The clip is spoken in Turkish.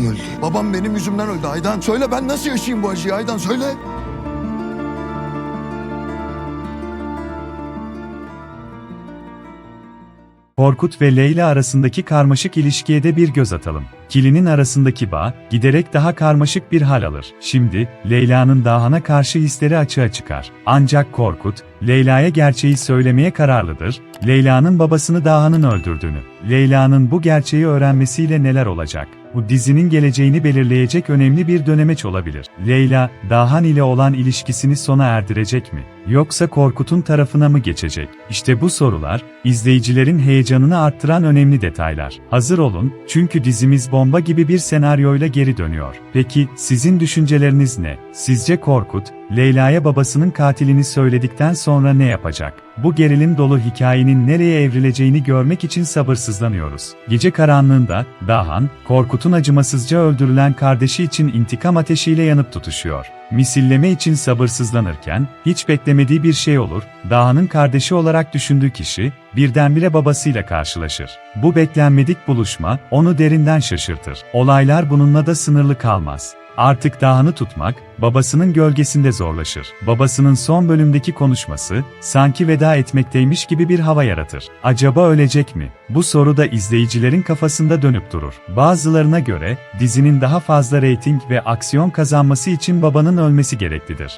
Babam öldü. Babam benim yüzümden öldü Aydan. Söyle ben nasıl yaşayayım bu acıyı Aydan söyle. Korkut ve Leyla arasındaki karmaşık ilişkiye de bir göz atalım. Kilinin arasındaki bağ, giderek daha karmaşık bir hal alır. Şimdi, Leyla'nın Dahan'a karşı hisleri açığa çıkar. Ancak Korkut, Leyla'ya gerçeği söylemeye kararlıdır. Leyla'nın babasını Dahan'ın öldürdüğünü. Leyla'nın bu gerçeği öğrenmesiyle neler olacak? Bu dizinin geleceğini belirleyecek önemli bir dönemeç olabilir. Leyla, Dahan ile olan ilişkisini sona erdirecek mi? Yoksa Korkut'un tarafına mı geçecek? İşte bu sorular, izleyicilerin heyecanını arttıran önemli detaylar. Hazır olun, çünkü dizimiz bomba gibi bir senaryoyla geri dönüyor. Peki, sizin düşünceleriniz ne? Sizce Korkut, Leyla'ya babasının katilini söyledikten sonra ne yapacak? Bu gerilim dolu hikayenin nereye evrileceğini görmek için sabırsızlanıyoruz. Gece karanlığında, Dahan, Korkut'un acımasızca öldürülen kardeşi için intikam ateşiyle yanıp tutuşuyor. Misilleme için sabırsızlanırken, hiç beklemediği bir şey olur, Dahan'ın kardeşi olarak düşündüğü kişi, birdenbire babasıyla karşılaşır. Bu beklenmedik buluşma, onu derinden şaşırtır. Olaylar bununla da sınırlı kalmaz. Artık Dahan'ı tutmak, babasının gölgesinde zorlaşır. Babasının son bölümdeki konuşması, sanki veda etmekteymiş gibi bir hava yaratır. Acaba ölecek mi? Bu soru da izleyicilerin kafasında dönüp durur. Bazılarına göre, dizinin daha fazla reyting ve aksiyon kazanması için babanın ölmesi gereklidir.